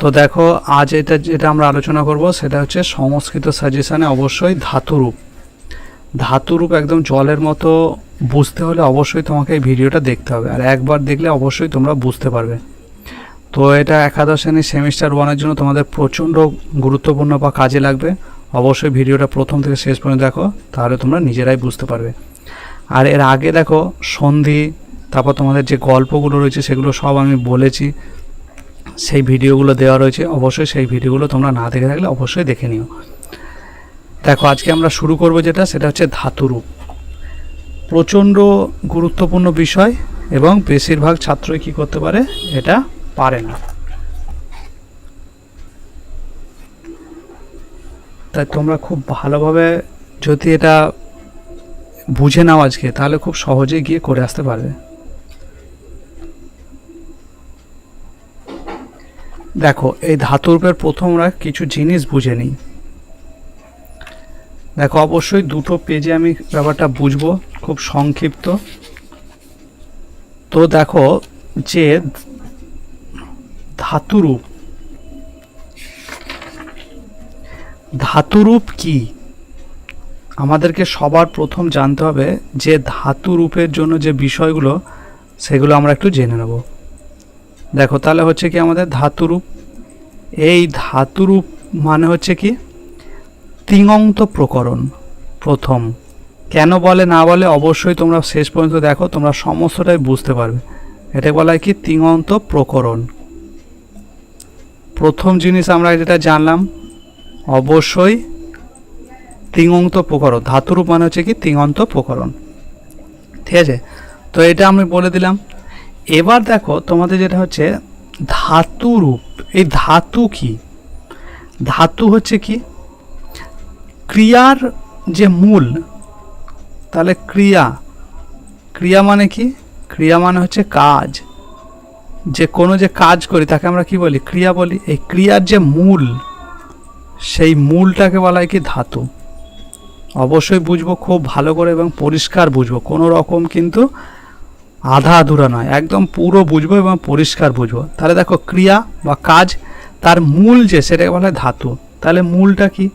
তো দেখো, আজ এটা যেটা আমরা আলোচনা করব সেটা হচ্ছে সংস্কৃত সাজেশানে অবশ্যই ধাতুরূপ। ধাতুরূপ একদম জলের মতো বুঝতে হলে অবশ্যই তোমাকে এই ভিডিওটা দেখতে হবে। আর একবার দেখলে অবশ্যই তোমরা বুঝতে পারবে। তো এটা একাদশ শ্রেণির সেমিস্টার ওয়ানের জন্য তোমাদের প্রচণ্ড গুরুত্বপূর্ণ বা কাজে লাগবে। অবশ্যই ভিডিওটা প্রথম থেকে শেষ পর্যন্ত দেখো, তাহলে তোমরা নিজেরাই বুঝতে পারবে। আর এর আগে দেখো সন্ধি, তারপর তোমাদের যে গল্পগুলো রয়েছে সেগুলো সব আমি বলেছি। ভিডিওগুলো দেওয়া রয়েছে, অবশ্যই সেই ভিডিওগুলো তোমরা না দেখে থাকলে অবশ্যই দেখে নিও। দেখো, আজকে আমরা শুরু করব যেটা, সেটা হচ্ছে ধাতুরূপ প্রচণ্ড গুরুত্বপূর্ণ বিষয় এবং বেশিরভাগ ছাত্রই কী করতে পারে, এটা পারে না। তাই তোমরা খুব ভালোভাবে যদি এটা বুঝে নাও আজকে, তাহলে খুব সহজে গিয়ে করে আসতে পারবে। দেখো, এই ধাতুরূপের প্রথম আমরা কিছু জিনিস বুঝে নিই। দেখো, অবশ্যই দুটো পেজে আমি ব্যাপারটা বুঝব, খুব সংক্ষিপ্ত। তো দেখো যে ধাতুরূপ ধাতুরূপ কি? আমাদেরকে সবার প্রথম জানতে হবে যে ধাতুরূপের জন্য যে বিষয়গুলো, সেগুলো আমরা একটু জেনে নেব। দেখো, তাহলে হচ্ছে কি আমাদের ধাতুরূপ? এই ধাতুরূপ মানে হচ্ছে কি? তিঙন্ত প্রকরণ, প্রথম। কেন বলে, না বলে অবশ্যই তোমরা শেষ পর্যন্ত দেখো, তোমরা সমস্তটাই বুঝতে পারবে। এটা বলা হয় কি? তিঙন্ত প্রকরণ। প্রথম জিনিস আমরা যেটা জানলাম, অবশ্যই তিঙন্ত প্রকরণ, ধাতুরূপ মানে হচ্ছে কি? তিঙন্ত প্রকরণ। ঠিক আছে? তো এটা আমি বলে দিলাম। এবার দেখো তোমাদের যেটা হচ্ছে ধাতুরূপ এই ধাতু কি? ধাতু হচ্ছে কি? ক্রিয়ার যে মূল, তাহলে ক্রিয়া। ক্রিয়া মানে কি? ক্রিয়া মানে হচ্ছে কাজ। যে কোনো যে কাজ করি, তাকে আমরা কি বলি? ক্রিয়া বলি। এই ক্রিয়ার যে মূল, সেই মূলটাকে বলা হয় কি? ধাতু। অবশ্যই বুঝব, খুব ভালো করে এবং পরিষ্কার বুঝব। কোনো রকম কিন্তু আধা আধুরা নয়, একদম পুরো বুঝব এবং পরিষ্কার বুঝব। তাহলে দেখো ক্রিয়া বা কাজ, তার মূল যে, সেটাকে বলে ধাতু। তাহলে মূলটা কি?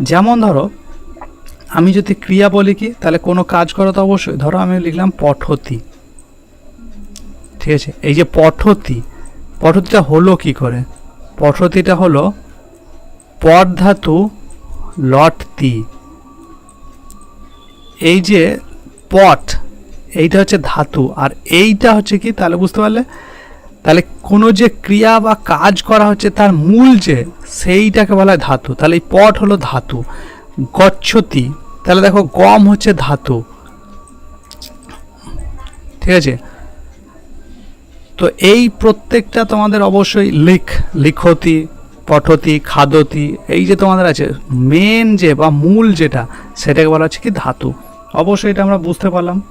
যেমন ধরো, আমি যদি ক্রিয়া বলি কি, তাহলে কোনো কাজ করো তো অবশ্যই। ধরো আমি লিখলাম পঠতি। ঠিক আছে? এই যে পঠতি, পঠতিটা হলো কি করে? পঠতিটা হলো পট ধাতু লট তি এই যে পট এইটা হচ্ছে ধাতু, আর এইটা হচ্ছে কি? তাহলে বুঝতে পারলে? তাহলে কোনো যে ক্রিয়া বা কাজ করা হচ্ছে, তার মূল যে, সেইটাকে বলা হয় ধাতু। তাহলে এই পট হলো ধাতু। গচ্ছতি, তাহলে দেখো গম হচ্ছে ধাতু। ঠিক আছে? তো এই প্রত্যেকটা তোমাদের অবশ্যই লিখ, লিখতি, পঠতি, খাদতি, এই যে তোমাদের আছে মেন যে বা মূল যেটা, সেটাকে বলা হচ্ছে কি ধাতু। অবশ্যই এটা আমরা বুঝতে পারলাম।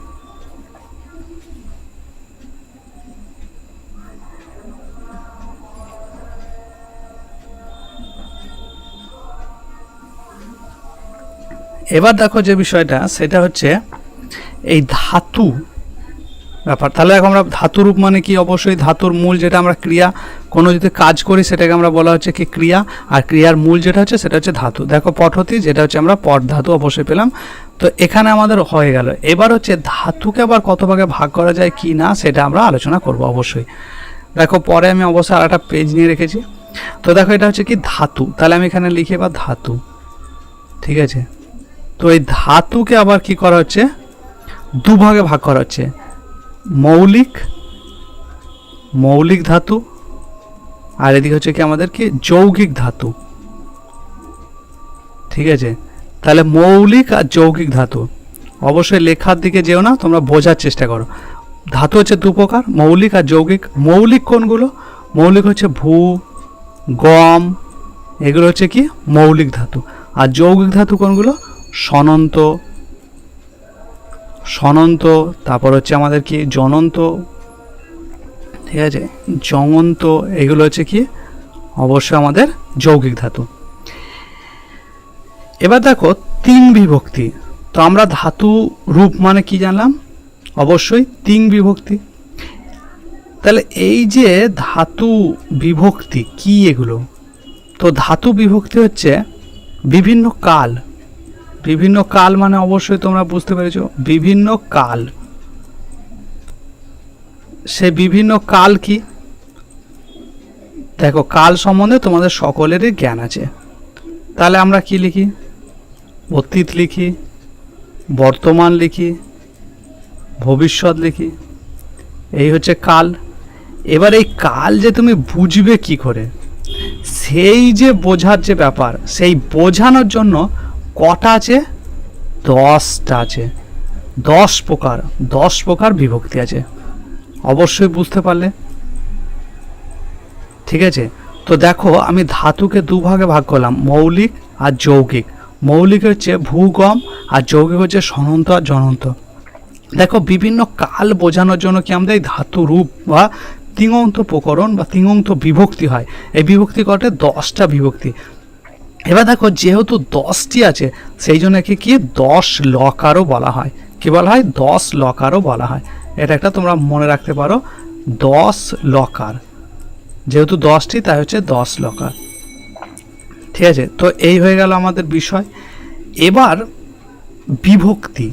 এবার দেখো যে বিষয়টা, সেটা হচ্ছে এই ধাতু ব্যাপার। তাহলে এখন আমরা ধাতুরূপ মানে কি? অবশ্যই ধাতুর মূল যেটা আমরা ক্রিয়া, কোনো যদি কাজ করি সেটাকে আমরা বলা হচ্ছে কি ক্রিয়া, আর ক্রিয়ার মূল যেটা হচ্ছে সেটা হচ্ছে ধাতু। দেখো পঠতি, যেটা হচ্ছে আমরা পট ধাতু অবশ্যই পেলাম। তো এখানে আমাদের হয়ে গেল। এবার হচ্ছে ধাতুকে আবার কত ভাগে ভাগ করা যায় কি না, সেটা আমরা আলোচনা করব অবশ্যই। দেখো পরে আমি অবশ্যই আর একটা পেজ নিয়ে রেখেছি। তো দেখো এটা হচ্ছে কি ধাতু। তাহলে আমি এখানে লিখে বা ধাতু। ঠিক আছে? তো এই ধাতুকে আবার কি করা হচ্ছে? দুভাগে ভাগ করা হচ্ছে। মৌলিক মৌলিক ধাতু, আর এদিকে হচ্ছে কি আমাদের কি? যৌগিক ধাতু। ঠিক আছে? তাহলে মৌলিক আর যৌগিক ধাতু। অবশ্যই লেখার দিকে যেও না, তোমরা বোঝার চেষ্টা করো। ধাতু হচ্ছে দু প্রকার, মৌলিক আর যৌগিক। মৌলিক কোনগুলো? মৌলিক হচ্ছে ভূ, গম, এগুলো হচ্ছে কি? মৌলিক ধাতু। আর যৌগিক ধাতু কোনগুলো? সনন্ত সনন্ত, তারপর হচ্ছে আমাদের কি জনন্ত, ঠিক আছে? জমন্ত, এগুলো হচ্ছে কি? অবশ্যই আমাদের যৌগিক ধাতু। এবার দেখো, তিন বিভক্তি। তো আমরা ধাতু রূপ মানে কি জানলাম? অবশ্যই তিন বিভক্তি। তাহলে এই যে ধাতু বিভক্তি, কি এগুলো? তো ধাতু বিভক্তি হচ্ছে বিভিন্ন কাল। বিভিন্ন কাল মানে অবশ্যই তোমরা বুঝতে পেরেছ, বিভিন্ন কাল। সে বিভিন্ন কাল কি? দেখো, কাল সম্বন্ধে তোমাদের সকলেরই জ্ঞান আছে। তাহলে আমরা কি লিখি? অতীত লিখি, বর্তমান লিখি, ভবিষ্যৎ লিখি। এই হচ্ছে কাল। এবার এই কাল যে তুমি বুঝবে কি করে, সেই যে বোঝার যে ব্যাপার, সেই বোঝানোর জন্য কটা আছে? দশটা আছে। দশ প্রকার দশ প্রকার বিভক্তি আছে। অবশ্যই বুঝতে পারলে। ঠিক আছে? তো দেখো, আমি ধাতুকে দুভাগে ভাগ করলাম, মৌলিক আর যৌগিক। মৌলিক হচ্ছে ভূগম আর যৌগিক হচ্ছে সনন্ত আর জনন্ত। দেখো, বিভিন্ন কাল বোঝানোর জন্য কি আমাদের ধাতু রূপ বা তিঙন্ত প্রকরণ বা তিঙন্ত বিভক্তি হয়। এই বিভক্তি কটে দশটা বিভক্তি। এবার দেখো যেহেতু দশটি আছে, সেই জন্য কি কি? দশ লকারও বলা হয়। কি বলা হয়? দশ লকারও বলা হয়। এটা একটা তোমরা মনে রাখতে পারো, দশ লকার। যেহেতু দশটি, তাই হচ্ছে দশ লকার। ঠিক আছে? তো এই হয়ে গেল আমাদের বিষয়। এবার বিভক্তি।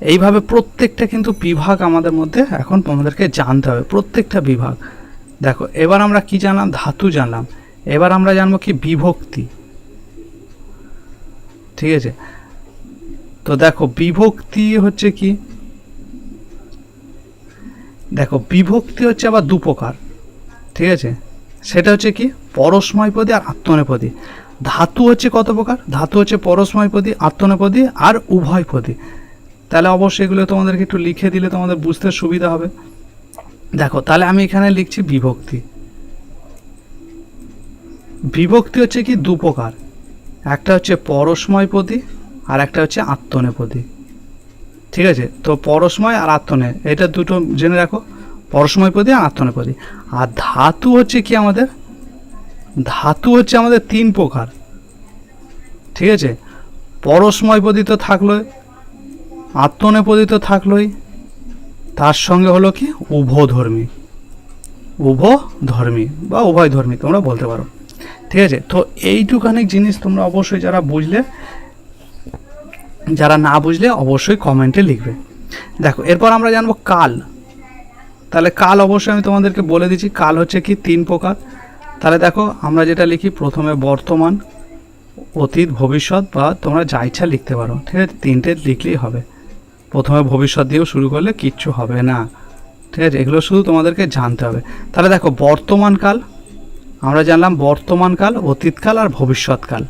এইভাবে প্রত্যেকটা কিন্তু বিভাগ আমাদের মধ্যে এখন আমাদেরকে জানতে হবে, প্রত্যেকটা বিভাগ। দেখো, এবার আমরা কি জানলাম? ধাতু জানলাম। এবার আমরা জানব কি? বিভক্তি। ঠিক আছে? তো দেখো, বিভক্তি হচ্ছে কি? দেখো, বিভক্তি হচ্ছে আবার দু প্রকার, ঠিক আছে? সেটা হচ্ছে কি? পরস্ময়পদী আর আত্মনেপদী ধাতু হচ্ছে কত প্রকার? ধাতু হচ্ছে পরস্ময়পদী আত্মনেপদী আর উভয়পদী তাহলে অবশ্যই এগুলো তোমাদেরকে একটু লিখে দিলে তোমাদের বুঝতে সুবিধা হবে। দেখো, তাহলে আমি এখানে লিখছি বিভক্তি। বিভক্তি হচ্ছে কি? দু প্রকার। একটা হচ্ছে পরস্ময়পদী আর একটা হচ্ছে আত্মনে আত্মনেপদী ঠিক আছে? তো পরস্ময় আর আত্মনে, এটা দুটো জেনে রাখো। পরস্ময়পদী আর আত্মনেপদী আর ধাতু হচ্ছে কি আমাদের? ধাতু হচ্ছে আমাদের তিন প্রকার। ঠিক আছে? পরস্ময়পদী তো থাকলোই আত্মনেপদী তো থাকলোই। তার সঙ্গে হলো কি? উভধর্মী। উভধর্মী বা উভয় ধর্মী তোমরা বলতে পারো। ঠিক আছে? তো এইটুখানি জিনিস তোমরা অবশ্যই যারা বুঝলে, যারা না বুঝলে অবশ্যই কমেন্টে লিখবে। দেখো, এরপর আমরা জানব কাল। তাহলে কাল অবশ্যই আমি তোমাদেরকে বলে দিচ্ছি, কাল হচ্ছে কি তিন প্রকার। তাহলে দেখো, আমরা যেটা লিখি, প্রথমে বর্তমান, অতীত, ভবিষ্যৎ, বা তোমরা যা ইচ্ছা লিখতে পারো। ঠিক আছে? তিনটে লিখলেই হবে। প্রথমে ভবিষ্যৎ দিয়েও শুরু করলে কিচ্ছু হবে না। ঠিক আছে? এগুলো শুধু তোমাদেরকে জানতে হবে। তাহলে দেখো বর্তমানকাল আমরা জানলাম বর্তমানকাল, অতীতকাল আর ভবিষ্যৎকাল।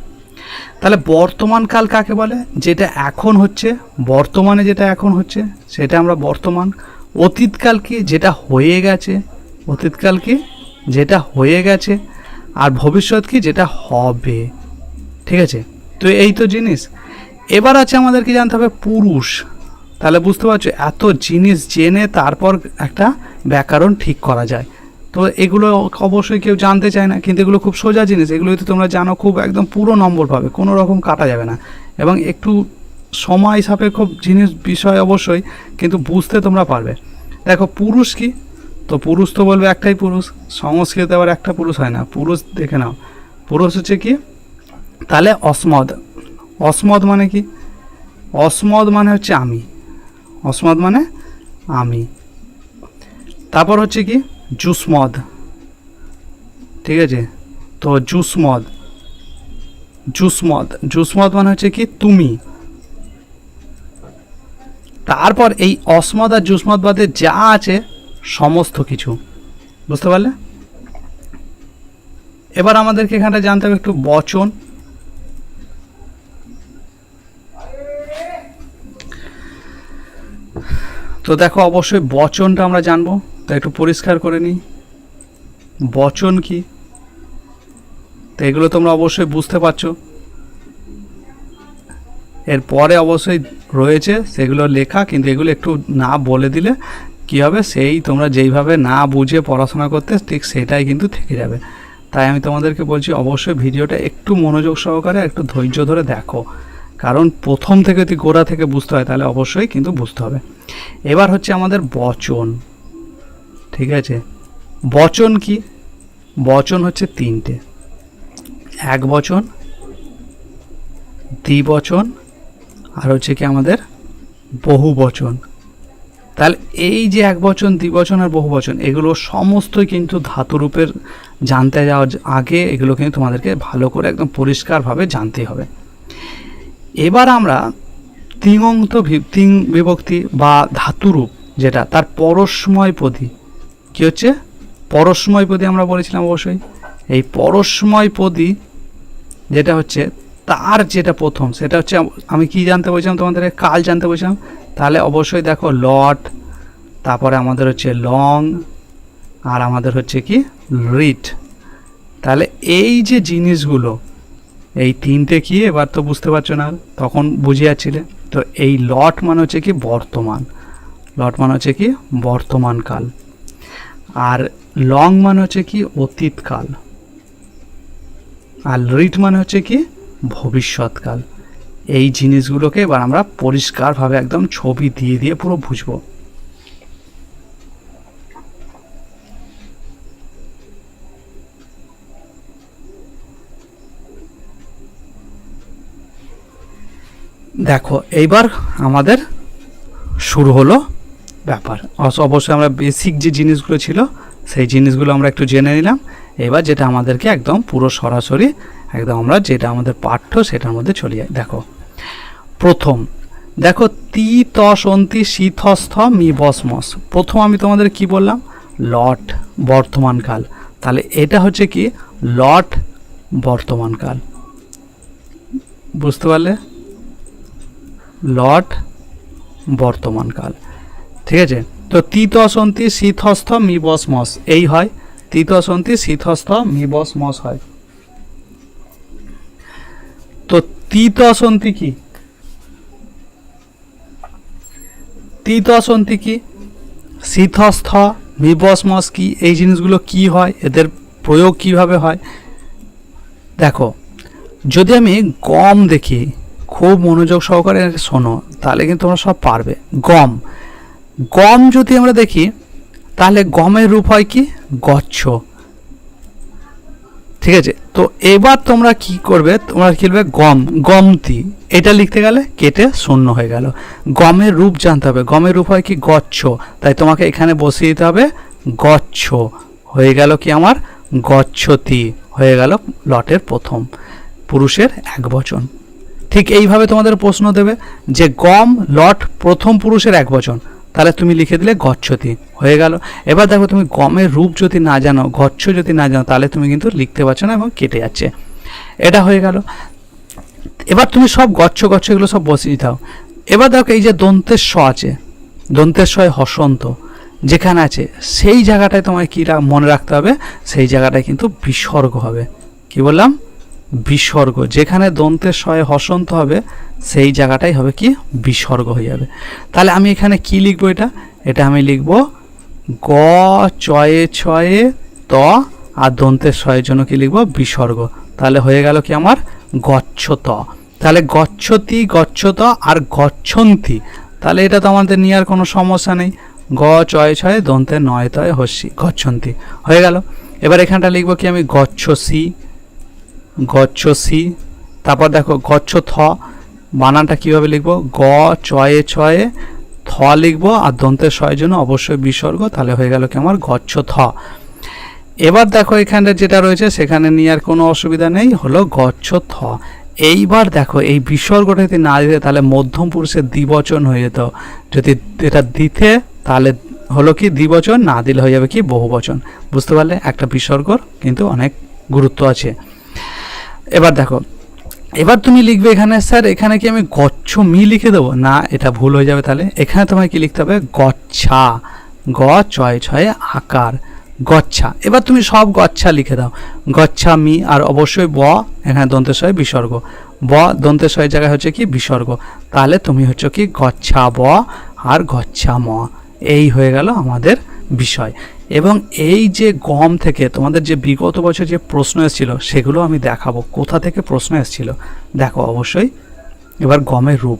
তাহলে বর্তমানকাল কাকে বলে? যেটা এখন হচ্ছে, বর্তমানে যেটা এখন হচ্ছে, সেটা আমরা বর্তমান, অতীতকাল কি যেটা হয়ে গেছে, অতীতকাল কি যেটা হয়ে গেছে, আর ভবিষ্যৎ কি যেটা হবে। ঠিক আছে? তো এই তো জিনিস। এবার আছে আমাদেরকে জানতে হবে পুরুষ। তাহলে বুঝতে পারছ, এত জিনিস জেনে তারপর একটা ব্যাকরণ ঠিক করা যায়। তো এগুলো অবশ্যই কেউ জানতে চায় না, কিন্তু এগুলো খুব সোজা জিনিস। এগুলো তো তোমরা জানো খুব একদম পুরো নম্বর পাবে, কোনো রকম কাটা যাবে না। এবং একটু সময় সাপেক্ষ জিনিস বিষয় অবশ্যই, কিন্তু বুঝতে তোমরা পারবে। দেখো, পুরুষ কি? তো পুরুষ তো বলবে একটাই পুরুষ, সংস্কৃতে আবার একটা পুরুষ হয় না, পুরুষ দেখে নাও। পুরুষ হচ্ছে কি? তাহলে অসমদ। অসমদ মানে কি? অসমদ মানে হচ্ছে আমি। অসমদ মানে আমি। তারপর হচ্ছে কি? জুসমদ ঠিক আছে? তো জুসমদ জুসমদ জুসমদ মানে হচ্ছে কি? তুমি। তারপর এই অসমদ আর জুসমদ বাদে যা আছে, সমস্ত কিছু। বুঝতে পারলে? এবার আমাদেরকে এখানটা জানতে হবে একটু বচন। তো দেখো, অবশ্যই বচনটা আমরা জানব। তো একটু পরিষ্কার করে নিই। বচন কি? তো এগুলো তোমরা অবশ্যই বুঝতে পারছ। এরপরে অবশ্যই রয়েছে সেগুলো লেখা, কিন্তু এগুলো একটু না বলে দিলে কি হবে? সেই তোমরা যেইভাবে না বুঝে পড়াশোনা করতে, ঠিক সেটাই কিন্তু থেকে যাবে। তাই আমি তোমাদেরকে বলছি, অবশ্যই ভিডিওটা একটু মনোযোগ সহকারে, একটু ধৈর্য ধরে দেখো। কারণ প্রথম থেকে যদি গোড়া থেকে বুঝতে হয়, তাহলে অবশ্যই কিন্তু বুঝতে হবে। এবার হচ্ছে আমাদের বচন। ঠিক আছে? বচন কি? বচন হচ্ছে তিনটে। এক বচন দ্বিবচন আর হচ্ছে কি আমাদের বহু বচন। তাহলে এই যে এক বচন দ্বিবচন আর বহু বচন, এগুলো সমস্তই কিন্তু ধাতুরূপের জানতে যাওয়ার আগে এগুলো কিন্তু তোমাদেরকে ভালো করে একদম পরিষ্কারভাবে জানতে হবে। এবার আমরা তিঙন্ত ভি- তিং, বিভক্তি বা ধাতুরূপ যেটা, তার পরস্ময় পদী কী হচ্ছে? পরস্ময় পদী আমরা বলেছিলাম অবশ্যই। এই পরস্ময় পদী যেটা হচ্ছে, তার যেটা প্রথম, সেটা হচ্ছে আমি কি জানতে বলছিলাম তোমাদের? কাল জানতে বলছিলাম। তাহলে অবশ্যই দেখো লট তারপরে আমাদের হচ্ছে লং, আর আমাদের হচ্ছে কি? রিট। তাহলে এই যে জিনিসগুলো, এই তিনটে কি এবার তো বুঝতে পারছ না, তখন বুঝে যাচ্ছিলে। তো এই লট মানে হচ্ছে কি বর্তমান। লট মানে হচ্ছে কি বর্তমান কাল। আর লং মানে হচ্ছে কি অতীতকাল। আর রিট মানে হচ্ছে কি ভবিষ্যৎকাল। এই জিনিসগুলোকে এবার আমরা পরিষ্কারভাবে একদম ছবি দিয়ে দিয়ে পুরো বুঝব। দেখো, এইবার আমাদের শুরু হলো ব্যাপার। অবশ্যই আমরা বেসিক যে জিনিসগুলো ছিল, সেই জিনিসগুলো আমরা একটু জেনে নিলাম। এবার যেটা আমাদেরকে একদম পুরো সরাসরি, একদম আমরা যেটা আমাদের পাঠ্য, সেটার মধ্যে চলে যাই। দেখো, প্রথম, দেখো, তি তসন্তি শীতস্থ মি বসমস প্রথম আমি তোমাদের কি বললাম? লট বর্তমানকাল তাহলে এটা হচ্ছে কি? লট বর্তমানকাল বুঝতে পারলে? লট বর্তমানকাল ঠিক আছে? তো তিত অসন্তি শীতস্থ মি বস মস এই হয়। তিত অসন্তি শীতস্থ মি বস মস হয়। তো তিত অসন্তি কি? তিত অসন্তি কি? শীতস্থ মি বস মস কি? এই জিনিসগুলো কি হয়? এদের প্রয়োগ কীভাবে হয়? দেখো, যদি আমি গম দেখি, খুব মনোযোগ সহকারে শোনো, তাহলে কিন্তু তোমরা সব পারবে। গম গম যদি আমরা দেখি, তাহলে গমের রূপ হয় কি? গচ্ছ। ঠিক আছে? তো এবার তোমরা কি করবে? তোমরা কি লিখবে? গম, গমতি। এটা লিখতে গেলে কেটে শূন্য হয়ে গেল। গমের রূপ জানতে হবে। গমের রূপ হয় কি? গচ্ছ। তাই তোমাকে এখানে বসিয়ে দিতে হবে, গচ্ছ। হয়ে গেল কি আমার? গচ্ছতি। হয়ে গেল লটের প্রথম। পুরুষের এক বচন। ঠিক এইভাবে তোমাদের প্রশ্ন দেবে যে গম, লট প্রথম পুরুষের এক বচন। তাহলে তুমি লিখে দিলে গচ্ছতি। হয়ে গেল। এবার দেখো তুমি গমের রূপ যদি না জানো, গচ্ছ যদি না জানো, তাহলে তুমি কিন্তু লিখতে পারছ না এবং কেটে যাচ্ছে। এটা হয়ে গেল। এবার তুমি সব গচ্ছ গচ্ছ এগুলো সব বসিয়ে দাও। এবার দেখো এই যে দন্তের স আছে। দন্তের সয় হসন্ত। যেখানে আছে, সেই জায়গাটায় তোমায় কী মনে রাখতে হবে, সেই জায়গাটায় কিন্তু বিসর্গ হবে। কি বললাম? বিসর্গ। যেখানে দন্তের শয়ে হসন্ত হবে, সেই জায়গাটাই হবে কি? বিসর্গ হয়ে যাবে। তাহলে আমি এখানে কি লিখব এটা? এটা আমি লিখব, গ, চয়ে, ছয়ে, ত, আর দন্তের শয়ের জন্য কি লিখব? বিসর্গ। তাহলে হয়ে গেল কি আমার? গচ্ছত। তাহলে গচ্ছতি, গচ্ছত আর গচ্ছন্তি। তাহলে এটা তো আমাদের নেওয়ার কোনো সমস্যা নেই। গ, চয়, ছয় দন্তের নয়, তয়, হস্যি, গচ্ছন্তি। হয়ে গেল। এবার এখানটা লিখব কি আমি? গচ্ছসি। গচ্ছসি। তারপর দেখো গচ্ছ থ বানানটা কীভাবে লিখব? গ চয়ে ছয়ে, থ লিখব আর দন্তের ছয়ের জন্য অবশ্যই বিসর্গ, তাহলে হয়ে গেল কি আমার গচ্ছ থ এবার দেখো এখানে যেটা রয়েছে, সেখানে নেওয়ার কোনো অসুবিধা নেই, হলো গচ্ছ থ এইবার দেখো এই বিসর্গটা যদি না দিতে, তাহলে মধ্যম পুরুষের দ্বিবচন হয়ে যেত। যদি এটা দিতে, তাহলে হলো কি দ্বিবচন, না দিলে হয়ে যাবে কি বহুবচন। বুঝতে পারলে? একটা বিসর্গর কিন্তু অনেক গুরুত্ব আছে। এবার দেখো, এবার তুমি লিখবে এখানে, স্যার, এখানে কি আমি গচ্ছ মি লিখে দেবো? না, এটা ভুল হয়ে যাবে তাহলে। এখানে তোমায় কি লিখতে হবে? গচ্ছা। গ, ছয়, ছয়ে আকার। গচ্ছা। এবার তুমি সব গচ্ছা লিখে দাও। গচ্ছা, মি, আর অবশ্যই ব, এখানে দন্তেশ্বয় বিসর্গ। ব দন্তেশ্বয়ের জায়গায় হচ্ছে কি? বিসর্গ। তাহলে তুমি হচ্ছে কি? গচ্ছা ব আর গচ্ছা ম। এই হয়ে গেল আমাদের বিষয়। এবং এই যে গম থেকে তোমাদের যে বিগত বছর যে প্রশ্ন এসেছিল, সেগুলো আমি দেখাবো। কোথা থেকে প্রশ্ন এসেছিল? দেখো অবশ্যই, এবার গমের রূপ।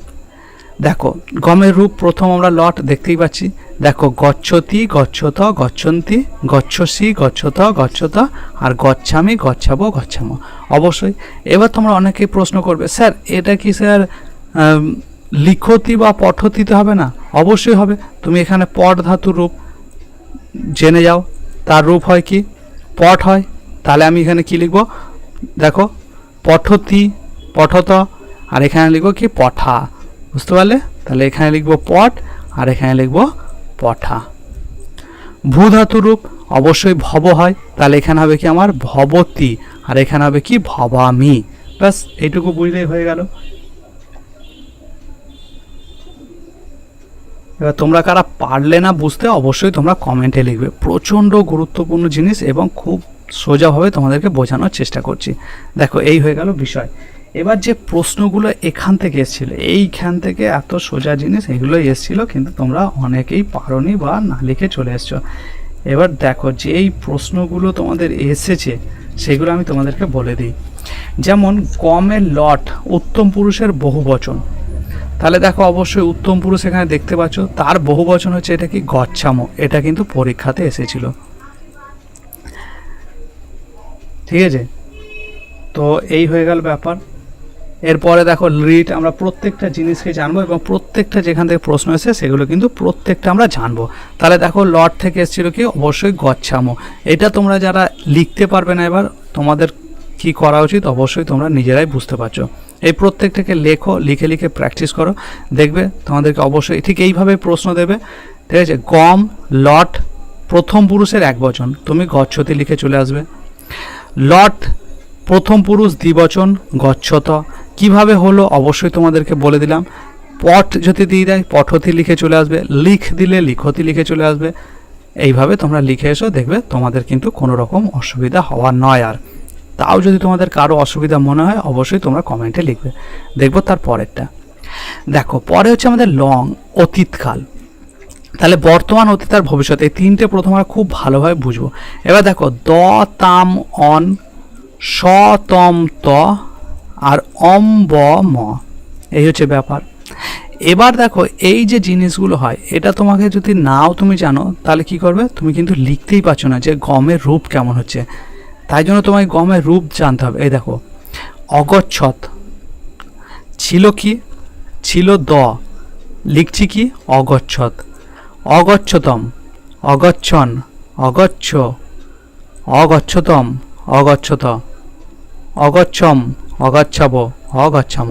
দেখো, গমের রূপ প্রথম আমরা লট দেখতেই পাচ্ছি। দেখো, গচ্ছতি, গচ্ছত, গচ্ছন্তি, গচ্ছসি, গচ্ছত গচ্ছত, আর গচ্ছামি, গচ্ছাবো, গচ্ছাম। অবশ্যই, এবার তোমরা অনেকেই প্রশ্ন করবে, স্যার, এটা কি স্যার লিখতি বা পঠতিতে হবে না? অবশ্যই হবে। তুমি এখানে পট ধাতুর রূপ জেনে যাও, তার রূপ হয় কি? পট হয়। তাহলে আমি এখানে কি লিখব? দেখো, পঠতি, পঠত, আর এখানে লিখব কি? পঠা। বুঝতে পারলে? তাহলে এখানে লিখব পট, আর এখানে লিখব পঠা। ভূ ধাতু রূপ অবশ্যই ভব হয়। তাহলে এখানে হবে কি আমার? ভবতি। আর এখানে হবে কি? ভবামি। ব্যাস, এইটুকু বুঝলেই হয়ে গেল। এবার তোমরা কারা পারলে না বুঝতে অবশ্যই তোমরা কমেন্টে লিখবে। প্রচণ্ড গুরুত্বপূর্ণ জিনিস এবং খুব সোজাভাবে তোমাদেরকে বোঝানোর চেষ্টা করছি। দেখো, এই হয়ে গেল বিষয়। এবার যে প্রশ্নগুলো এখান থেকে এসেছিল, এইখান থেকে এত সোজা জিনিস, এগুলো এসেছিল কিন্তু তোমরা অনেকেই পারোনি বা না লিখে চলে এসছো। এবার দেখো যে এই প্রশ্নগুলো তোমাদের এসেছে, সেগুলো আমি তোমাদেরকে বলে দিই। যেমন কমের লট, উত্তম পুরুষের বহু বচন তাহলে দেখো অবশ্যই উত্তম পুরুষ এখানে দেখতে পাচ্ছ, তার বহু বচন হচ্ছে এটা কি গচ্ছামো, এটা কিন্তু পরীক্ষাতে এসেছিল। ঠিক আছে? তো এই হয়ে গেল ব্যাপার। এরপরে দেখো লিট আমরা প্রত্যেকটা জিনিসকে জানব এবং প্রত্যেকটা যেখান থেকে প্রশ্ন এসে সেগুলো কিন্তু প্রত্যেকটা আমরা জানব। তাহলে দেখো লট থেকে এসেছিল কি? অবশ্যই গচ্ছামো। এটা তোমরা যারা লিখতে পারবে না এবার, তোমাদের কি করা উচিত, অবশ্যই তোমরা নিজেরাই বুঝতে পারছ। এই প্রত্যেকটাকে লেখো, লিখে লিখে প্র্যাকটিস করো। দেখবে তোমাদেরকে অবশ্যই ঠিক এইভাবে প্রশ্ন দেবে, ঠিক আছে? গম, লট, প্রথম পুরুষের এক বচন, তুমি গচ্ছতি লিখে চলে আসবে। লট, প্রথম পুরুষ দ্বিবচন, গচ্ছত। কীভাবে হলো অবশ্যই তোমাদেরকে বলে দিলাম। পট যদি দিয়ে দেয়, পঠতি লিখে চলে আসবে। লিখ দিলে লিখতি লিখে চলে আসবে। এইভাবে তোমরা লিখে এসো, দেখবে তোমাদের কিন্তু কোনো রকম অসুবিধা হওয়ার নয় আর। তাও যদি তোমাদের কারও অসুবিধা মনে হয়, অবশ্যই তোমরা কমেন্টে লিখবে। দেখব তার পরেরটা। দেখো, পরে হচ্ছে আমাদের লং অতীতকাল। তাহলে বর্তমান, অতীত আর ভবিষ্যৎ, এই তিনটে প্রথম আমরা খুব ভালোভাবে বুঝব। এবার দেখো, দ, তাম, অন, স, তম, ত, আর অম, ব, ম। এই হচ্ছে ব্যাপার। এবার দেখো, এই যে জিনিসগুলো হয়, এটা তোমাকে যদি নাও তুমি জানো, তাহলে কি করবে? তুমি কিন্তু লিখতেই পারছ না যে গমের রূপ কেমন হচ্ছে। তাই জন্য তোমায় গমের রূপ জানতে হবে। এই দেখো অগচ্ছত ছিল কি? ছিল দ। লিখছি কি? অগচ্ছত অগচ্ছতম। অগচ্ছন। অগচ্ছ। অগচ্ছতম। অগচ্ছত। অগচ্ছম। অগচ্ছাব। অগচ্ছাম।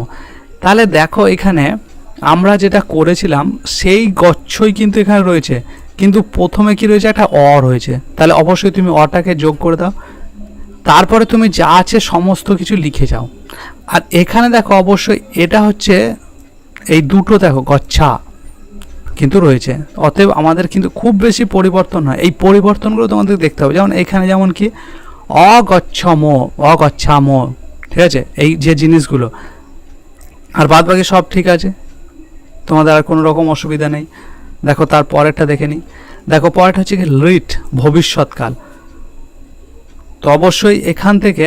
তাহলে দেখো এখানে আমরা যেটা করেছিলাম, সেই গচ্ছই কিন্তু এখানে রয়েছে। কিন্তু প্রথমে কি রয়েছে? একটা অ রয়েছে। তাহলে অবশ্যই তুমি অটাকে যোগ করে দাও। তারপরে তুমি যা আছে সমস্ত কিছু লিখে যাও। আর এখানে দেখো অবশ্যই এটা হচ্ছে এই দুটো দেখো গচ্ছা কিন্তু রয়েছে। অতএব আমাদের কিন্তু খুব বেশি পরিবর্তন হয়। এই পরিবর্তনগুলো তোমাদের দেখতে হবে। যেমন এখানে যেমন কি? অগচ্ছম, অগচ্ছাম, ঠিক আছে? এই যে জিনিসগুলো। আর বাদ বাকি সব ঠিক আছে? তোমাদের আর কোনো রকম অসুবিধা নেই। দেখো তার পরেরটা দেখে নিই। দেখো পরেরটা হচ্ছে কি? লিট, ভবিষ্যৎকাল। তো অবশ্যই এখান থেকে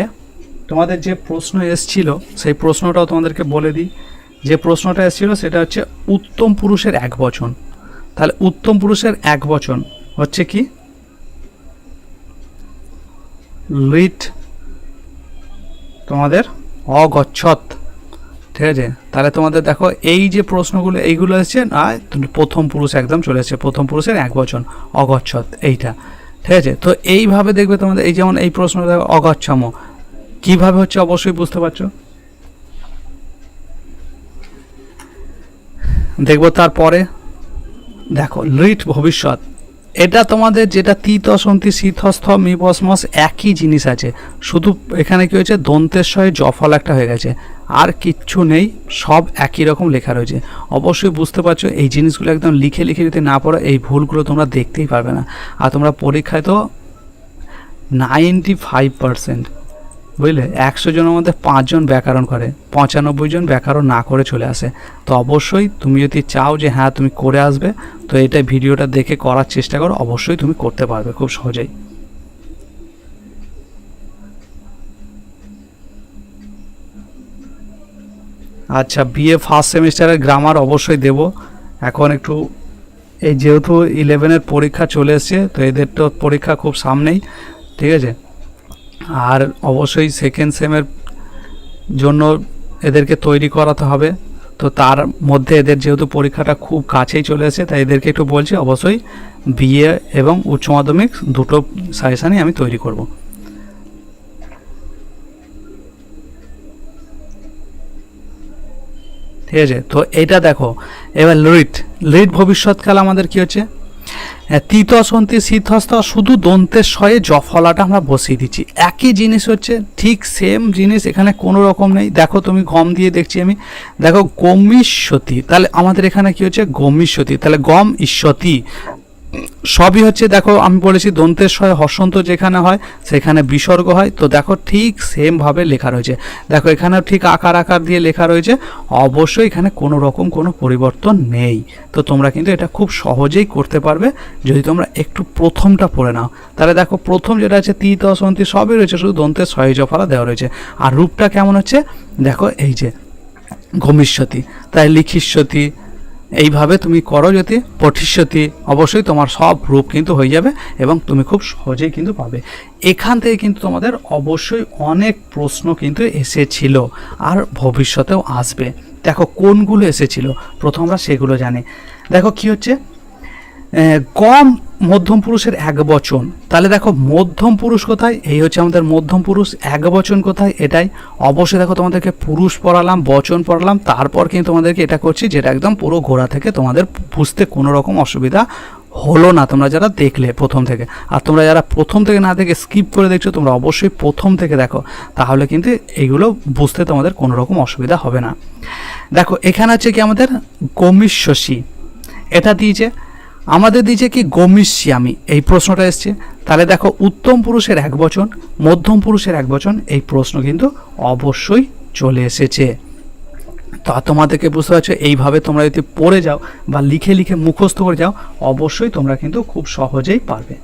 তোমাদের যে প্রশ্ন এসছিল, সেই প্রশ্নটাও তোমাদেরকে বলে দিই। যে প্রশ্নটা এসেছিল, সেটা হচ্ছে উত্তম পুরুষের এক বচন। তাহলে উত্তম পুরুষের এক বচন হচ্ছে কি? লিট তোমাদের অগচ্ছত। ঠিক আছে? তাহলে তোমাদের দেখো, এই যে প্রশ্নগুলো, এইগুলো এসছে না প্রথম পুরুষ একদম চলে এসছে। প্রথম পুরুষের এক বচন, অগচ্ছত, এইটা। ঠিক আছে? তো এইভাবে দেখবে তোমাদের, এই যেমন এই প্রশ্নটা অগচ্ছম। কীভাবে হচ্ছে অবশ্যই বুঝতে পারছ? দেখব তারপরে। দেখো, লিট ভবিষ্যৎ। এটা তোমাদের যেটা তিত অসন্তি শীতস্থ মিবসমস একই জিনিস আছে। শুধু এখানে কি হয়েছে? দন্তেশ্বরে জফল একটা হয়ে গেছে। আর কিচ্ছু নেই, সব একই রকম লেখা রয়েছে। অবশ্যই বুঝতে পারছ, এই জিনিসগুলো একদম লিখে লিখে যদি না পড়ো, এই ভুলগুলো তোমরা দেখতেই পারবে না। আর তোমরা পরীক্ষায় তো নাইনটি ফাইভ পার্সেন্ট বুঝলে? একশো জনের মধ্যে পাঁচজন ব্যাকরণ করে, পঁচানব্বই জন ব্যাকরণ না করে চলে আসে। তো অবশ্যই তুমি যদি চাও যে হ্যাঁ তুমি করে আসবে, তো এটা ভিডিওটা দেখে করার চেষ্টা করো, অবশ্যই তুমি করতে পারবে খুব সহজেই। আচ্ছা বিএ ফার্স্ট সেমিস্টারের গ্রামার অবশ্যই দেব। এখন একটু, এই যেহেতু ইলেভেনের পরীক্ষা চলে এসছে, তো এদের তো পরীক্ষা খুব সামনেই, ঠিক আছে? আর অবশ্যই সেকেন্ড সেমের জন্য এদেরকে তৈরি করাতে হবে। তো তার মধ্যে এদের যেহেতু পরীক্ষাটা খুব কাছেই চলে এসেছে, তাই এদেরকে একটু বলছি, অবশ্যই বিএ এবং উচ্চ মাধ্যমিক দুটো সাজেশানই আমি তৈরি করব। ঠিক আছে? তো এটা দেখো। এবার লিট লিট ভবিষ্যৎকাল আমাদের কি হচ্ছে? হ্যাঁ, তিত সন্তি শীতহস্ত শুধু দন্তের সয়ে জফলাটা আমরা বসিয়ে দিচ্ছি। একই জিনিস হচ্ছে ঠিক সেম জিনিস এখানে কোনো রকম নেই। দেখো তুমি গম দিয়ে দেখছি আমি। দেখো গমিষ্যতি তাহলে আমাদের এখানে কি হচ্ছে? গমিষ্যতি তাহলে গম ঈশ্বতি। সবই হচ্ছে, দেখো, আমি বলেছি দন্তের শয় হসন্ত যেখানে হয়, সেখানে বিসর্গ হয়। তো দেখো, ঠিক সেমভাবে লেখা রয়েছে। দেখো, এখানেও ঠিক আকার আকার দিয়ে লেখা রয়েছে। অবশ্যই এখানে কোনো রকম কোনো পরিবর্তন নেই। তো তোমরা কিন্তু এটা খুব সহজেই করতে পারবে। যদি তোমরা একটু প্রথমটা পড়ে নাও। তাহলে দেখো, প্রথম যেটা আছে তীত অসন্তি সবই রয়েছে, শুধু দন্তের শয় জফলা দেওয়া রয়েছে। আর রূপটা কেমন হচ্ছে? দেখো, এই যে গমিষ্যতি তাই লিখিষ্যতি এইভাবে তুমি করো যদি পঠিষ্যতি অবশ্যই তোমার সব রূপ কিন্তু হয়ে যাবে এবং তুমি খুব সহজেই কিন্তু পাবে। এখান থেকে কিন্তু তোমাদের অবশ্যই অনেক প্রশ্ন কিন্তু এসেছিল আর ভবিষ্যতেও আসবে। দেখো কোনগুলো এসেছিল? প্রথম আমরা সেগুলো জানি। দেখো কি হচ্ছে? কম মধ্যম পুরুষের এক বচন। তাহলে দেখো, মধ্যম পুরুষ কোথায়? এই হচ্ছে আমাদের মধ্যম পুরুষ, এক বচন কোথায়? এটাই। অবশ্যই দেখো, তোমাদেরকে পুরুষ পড়ালাম, বচন পড়ালাম, তারপর কিন্তু তোমাদেরকে এটা করছি, যেটা একদম পুরো গোড়া থেকে তোমাদের বুঝতে কোনো রকম অসুবিধা হলো না, তোমরা যারা দেখলে প্রথম থেকে। আর তোমরা যারা প্রথম থেকে না দেখে স্কিপ করে দেখছ, তোমরা অবশ্যই প্রথম থেকে দেখো, তাহলে কিন্তু এইগুলো বুঝতে তোমাদের কোনো রকম অসুবিধা হবে না। দেখো, এখানে আছে কি আমাদের, গমিষ্যসী। এটা দিয়েছে আমাদের দিয়েছে কি গমিষ্যামি এই প্রশ্নটা এসছে। তাহলে দেখো, উত্তম পুরুষের এক বচন, মধ্যম পুরুষের এক বচন, এই প্রশ্ন কিন্তু অবশ্যই চলে এসেছে। তা তোমাদেরকে বুঝতে পারছ, এইভাবে তোমরা যদি পড়ে যাও বা লিখে লিখে মুখস্থ করে যাও, অবশ্যই তোমরা কিন্তু খুব সহজেই পারবে।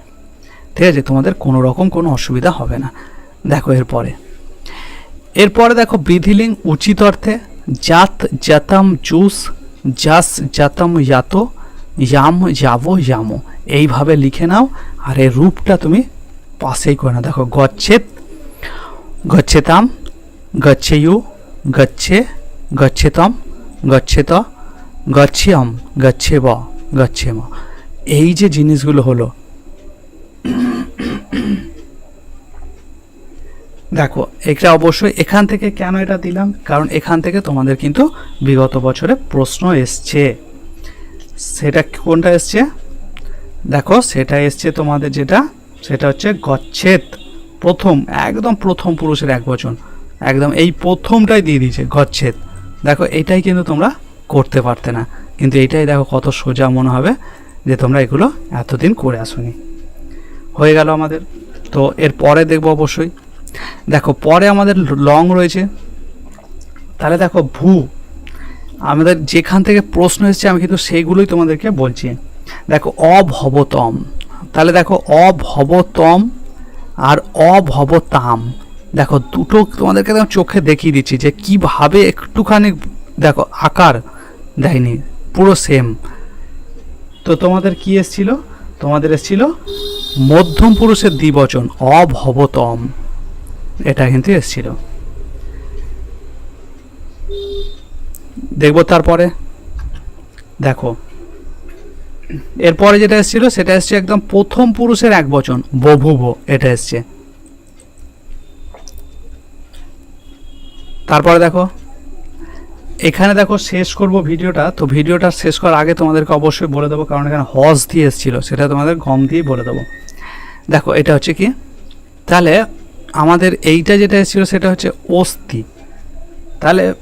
ঠিক আছে, তোমাদের কোনো রকম কোনো অসুবিধা হবে না। দেখো এরপরে। এরপরে দেখো, বিধিলিং উচিত অর্থে জাত জাতাম জুস, জাস জাতাম ইয়াত ইয়াম যাব ইয়ামো এইভাবে লিখে নাও আর এই রূপটা তুমি পাশেই করে নাও। দেখো গচ্ছেত গচ্ছেতাম, গচ্ছেয়ু, গচ্ছে, গচ্ছেতম, গচ্ছেত, গচ্ছেয়ম, গচ্ছেব, গচ্ছেম। এই যে জিনিসগুলো হলো, দেখো এটা অবশ্যই এখান থেকে কেন এটা দিলাম? কারণ এখান থেকে তোমাদের কিন্তু বিগত বছরে প্রশ্ন এসছে। সেটা কোনটা এসছে? দেখো, সেটা এসছে তোমাদের যেটা, সেটা হচ্ছে গচ্ছেদ। প্রথম, একদম প্রথম পুরুষের এক বচন। একদম এই প্রথমটাই দিয়ে দিয়েছে, গচ্ছেদ। দেখো, এটাই কিন্তু তোমরা করতে পারতে না। কিন্তু এটাই দেখো কত সোজা মনে হবে যে তোমরা এগুলো এতদিন করে আসোনি। হয়ে গেল আমাদের। তো এর পরে দেখব অবশ্যই। দেখো, পরে আমাদের লং রয়েছে। তাহলে দেখো ভূ আমাদের যেখান থেকে প্রশ্ন এসেছে, আমি কিন্তু সেইগুলোই তোমাদেরকে বলছি। দেখো, অভবতম। তাহলে দেখো, অভবতম আর অভবতাম। দেখো, দুটো তোমাদেরকে একদম চোখে দেখিয়ে দিচ্ছি যে কীভাবে একটুখানি, দেখো, আকার দেয়নি, পুরো সেম তো তোমাদের কি এসছিল? তোমাদের এসছিল মধ্যম পুরুষের দ্বিবচন, অভবতম। এটা কিন্তু এসছিল। দেখব তারপরে। দেখো। এরপরে যেটা এসেছিল, সেটা এসছে একদম প্রথম পুরুষের এক বচন, বভুব, এটা এসছে। তারপরে দেখো, এখানে দেখো শেষ করব ভিডিওটা, তো ভিডিওটা শেষ করার আগে তোমাদেরকে অবশ্যই বলে দেবো, কারণ এখানে হজ দিয়ে এসেছিল, সেটা তোমাদের গম দিয়ে বলে দেবো। দেখো, এটা হচ্ছে কি? তাহলে আমাদের এইটা যেটা এসেছিল, সেটা হচ্ছে অস্থি। তাহলে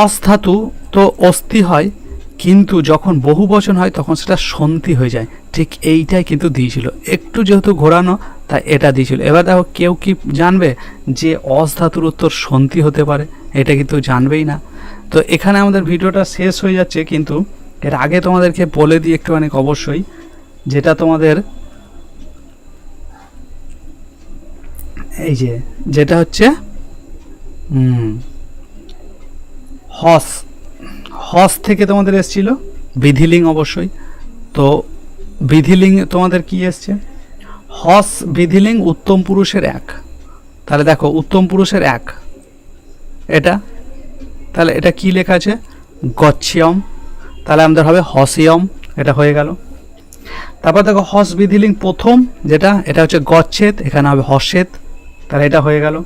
অস ধাতু তো অস্থি হয়, কিন্তু যখন বহু বচন হয় তখন সেটা সন্ধি হয়ে যায়। ঠিক এইটাই কিন্তু দিয়েছিল। একটু যেহেতু ঘোরানো, তাই এটা দিয়েছিল। এবার দেখো, কেউ কি জানবে যে অস ধাতুর উত্তর সন্ধি হতে পারে? এটা কিন্তু জানবেই না। তো এখানে আমাদের ভিডিওটা শেষ হয়ে যাচ্ছে, কিন্তু এর আগে তোমাদেরকে বলে দিই একটুখানি অবশ্যই, যেটা তোমাদের এই যে, যেটা হচ্ছে, হুম হস হস থেকে তোমাদের এসেছিল? বিধিলিং অবশ্যই। তো বিধিলিং তোমাদের কি এসছে? হস, বিধিলিং, উত্তম পুরুষের এক। তাহলে দেখো, উত্তম পুরুষের এক। এটা? তাহলে এটা কি লেখা আছে? গচ্ছিয়ম। তাহলে আমাদের হবে হসিয়ম, এটা হয়ে গেল। তারপর দেখো, হস, বিধিলিং প্রথম, যেটা? এটা হচ্ছে গচ্ছেদ, এখানে হবে হসেদ, তাহলে এটা হয়ে গেল।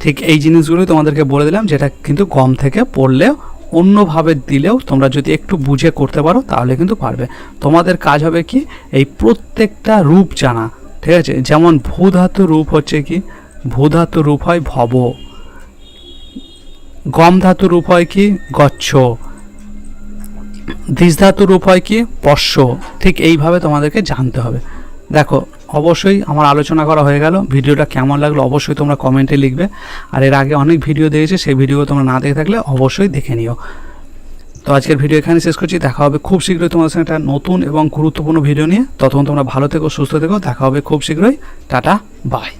ঠিক এই জিনিসগুলোই তোমাদেরকে বলে দিলাম, যেটা কিন্তু গম থেকে পড়লেও, অন্যভাবে দিলেও তোমরা যদি একটু বুঝে করতে পারো, তাহলে কিন্তু পারবে। তোমাদের কাজ হবে কি, এই প্রত্যেকটা রূপ জানা, ঠিক আছে? যেমন ভূধাতু রূপ হচ্ছে কি, ভূধাতু রূপ হয় ভব। গম ধাতু রূপ হয় কি, গচ্ছ। ধাতু রূপ হয় কি পশ্য ঠিক এইভাবে তোমাদেরকে জানতে হবে। দেখো অবশ্যই আমার আলোচনা করা হয়ে গেল। ভিডিওটা কেমন লাগল অবশ্যই তোমরা কমেন্টে লিখবে। আর এর আগে অনেক ভিডিও দিয়েছে সেই ভিডিও তোমরা না দেখে থাকলে অবশ্যই দেখে নিও। তো আজকের ভিডিও এখানে শেষ করছি। দেখা হবে খুব শীঘ্রই তোমাদের সঙ্গে একটা নতুন এবং গুরুত্বপূর্ণ ভিডিও নিয়ে। ততক্ষণ তোমরা ভালো থেকো, সুস্থ থেকো। দেখা হবে খুব শীঘ্রই। Tata bye